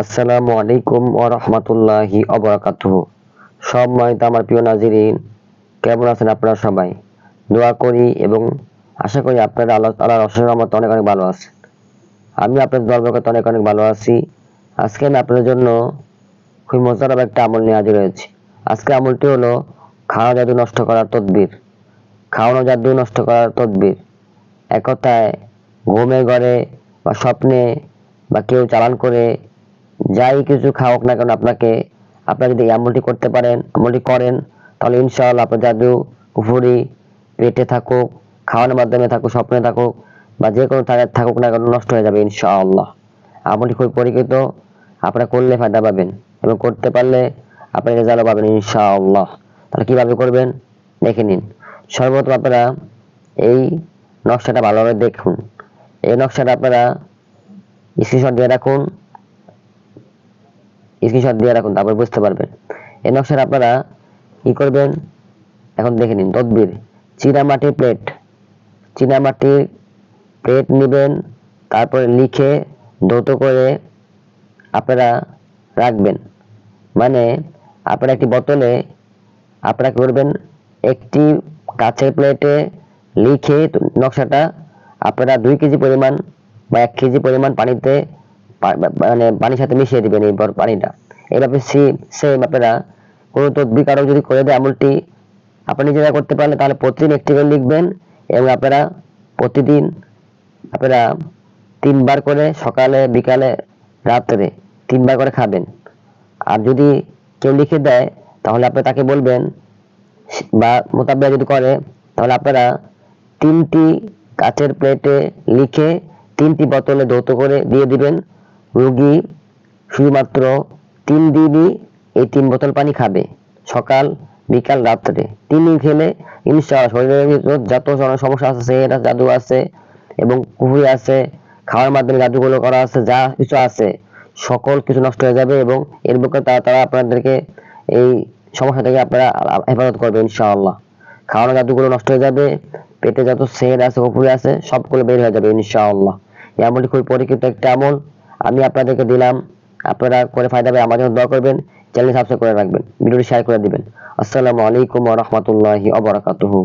আসসালামু আলাইকুম ও রহমতুল্লাহি অবরাকাতুহ সম্মানিত আমার প্রিয় নাজিরিন, কেমন আছেন আপনারা সবাই? দোয়া করি এবং আশা করি আপনারা আল্লাহ তালার অশেষ রহমতে অনেক অনেক ভালো আছেন। আমি আপনাদের দরবারকে অনেক অনেক ভালো আছি। আজকে আমি আপনাদের জন্য খুবই মজার একটা আমল নিয়ে হাজির হয়েছি। আজকে আমলটি হলো খাওয়া জাদু নষ্ট করার তদবির। খাওয়ানো জাদু নষ্ট করার তদবির। এক কথায় ঘুমে ঘরে বা স্বপ্নে বা কেউ চালান করে যাই কিছু খাওয়াক না কেন আপনাকে, আপনারা যদি আমলটি করতে পারেন, আমলটি করেন, তাহলে ইনশাআল্লাহ আপনার জাদু কুফুরি পেটে থাকুক, খাওয়ানোর মাধ্যমে থাকুক, স্বপ্নে থাকুক, বা যে কোনো জায়গায় থাকুক না কেন নষ্ট হয়ে যাবে ইনশাআল্লাহ। আমলটি খুবই পরিচিত, আপনারা করলে ফায়দা পাবেন এবং করতে পারলে আপনারা রেজাল্টও পাবেন ইনশাআল্লাহ। তাহলে কীভাবে করবেন? দেখে নিন। সর্বপ্রথম আপনারা এই নকশাটা ভালোভাবে দেখুন। এই নকশাটা আপনারা স্ক্রিনশট দিয়ে রাখুন। স্ক্রিনশট দিয়ে রাখুন, তারপর বুঝতে পারবেন। এই নকশাটা আপনারা কি করবেন? এখন দেখে নিন, তদবির। চীনামাটির প্লেট চীনামাটির প্লেট নেবেন, তারপরে লিখে ধৌত করে আপনারা রাখবেন। মানে আপনারা একটি বোতলে আপনারা করবেন? একটি কাঁচের প্লেটে লিখে নকশাটা আপনারা দুই কেজি পরিমাণ বা এক কেজি পরিমাণ পানিতে মানে পানির সাথে মিশিয়ে দিবেন এই পানিটা। এইভাবে সেম আপনারা কোনো তদবির কারও যদি করে দেয় আমলটি, আপনি নিজেরা করতে পারলে তাহলে প্রতিদিন একটি করে লিখবেন এবং আপনারা প্রতিদিন আপনারা তিনবার করে সকালে, বিকালে, রাত্রে তিনবার করে খাবেন। আর যদি কেউ লিখে দেয়, তাহলে আপনি তাকে বলবেন, বা মোতাবেক যদি করে, তাহলে আপনারা তিনটি কাচের প্লেটে লিখে তিনটি বোতলে ধৌত করে দিয়ে দিবেন। রোগী শুধুমাত্র তিন দিনই এই তিন বোতল পানি খাবে, সকাল, বিকাল, রাত্রে। তিন দিন খেলে ইনশাআল্লাহ শরীরের যত সমস্যা আছে সেটা জাদু আছে এবং কুহুরি আছে, খাওয়ার মাধ্যমে জাদুগুলো করা আছে, যা কিছু আছে, সকল কিছু নষ্ট হয়ে যাবে এবং এর বুকে তারা তারা আপনাদেরকে এই সমস্যা থেকে আপনারা হেফাজত করবে ইনশাআল্লাহ। খাওয়ানো জাদুগুলো নষ্ট হয়ে যাবে, পেটে যত সের আছে কুহুরি আছে, সবগুলো বের হয়ে যাবে ইনশাআল্লাহ। এই আমলটি খুবই পরীক্ষিত একটা আমল। আমি আপনাদেরকে দিলাম। আপনারা করে ফায়দা পাবে আমার জন্য দোয়া করবেন। চ্যানেল সাবস্ক্রাইব করে রাখবেন, ভিডিওটি শেয়ার করে দিবেন। আসসালামু আলাইকুম ওয়া রাহমাতুল্লাহি ওয়া বারাকাতুহু।